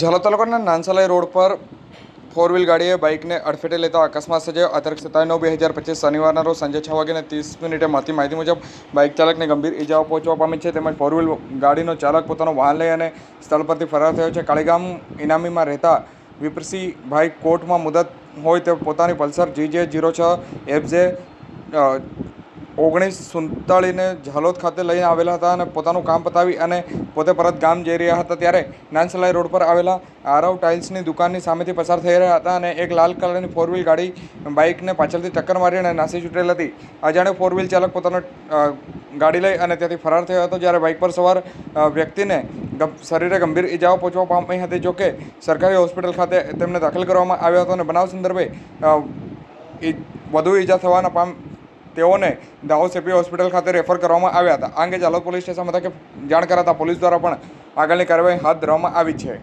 ઝાલોદ તાલુકાના નાનસલાઈ રોડ પર four wheel ગાડીએ બાઇકને અડફેટે લેતા અકસ્માત સર્જાયો. આ તારીખ સત્તાવીસ નવ બે હજાર પચીસ શનિવારના રોજ સાંજે છ વાગ્યાને ત્રીસ મિનિટે મળતી માહિતી મુજબ બાઇક ચાલકને ગંભીર ઇજાઓ પહોંચવા પામી છે. તેમજ ફોર વ્હીલ ગાડીનો ચાલક પોતાનું વાહન લઈ અને સ્થળ પરથી ફરાર થયો છે. કાળીગામ ઇનામીમાં રહેતા વિપ્રસિંહભાઈ કોર્ટમાં મુદત હોય તે પોતાની પલ્સર જી જે જીરો છ એફજે ઓગણીસ સુડતાળીને ઝાલોદ ખાતે લઈને આવેલા હતા અને પોતાનું કામ પતાવી અને પોતે પરત ગામ જઈ રહ્યા હતા ત્યારે નાનસલાઈ રોડ પર આવેલા આરવ ટાઇલ્સની દુકાનની સામેથી પસાર થઈ રહ્યા હતા અને એક લાલ કલરની ફોર વ્હીલ ગાડી બાઇકને પાછળથી ટક્કર મારી અને નાસી છૂટેલ હતી. અજાણ્યો ફોર વ્હીલ ચાલક પોતાનો ગાડી લઈ અને ત્યાંથી ફરાર થયો હતો જ્યારે બાઇક પર સવાર વ્યક્તિને શરીરે ગંભીર ઇજાઓ પહોંચવા પામી હતી. જોકે સરકારી હોસ્પિટલ ખાતે તેમને દાખલ કરવામાં આવ્યો હતો અને બનાવ સંદર્ભે વધુ ઈજા થવાના પામ તેઓને દાહોદ સેપી હોસ્પિટલ ખાતે રેફર કરવામાં આવ્યા હતા. આ અંગે જાલોદ પોલીસ સ્ટેશન મથકે જાણ કરાતા પોલીસ દ્વારા પણ આગળની કાર્યવાહી હાથ ધરવામાં આવી છે.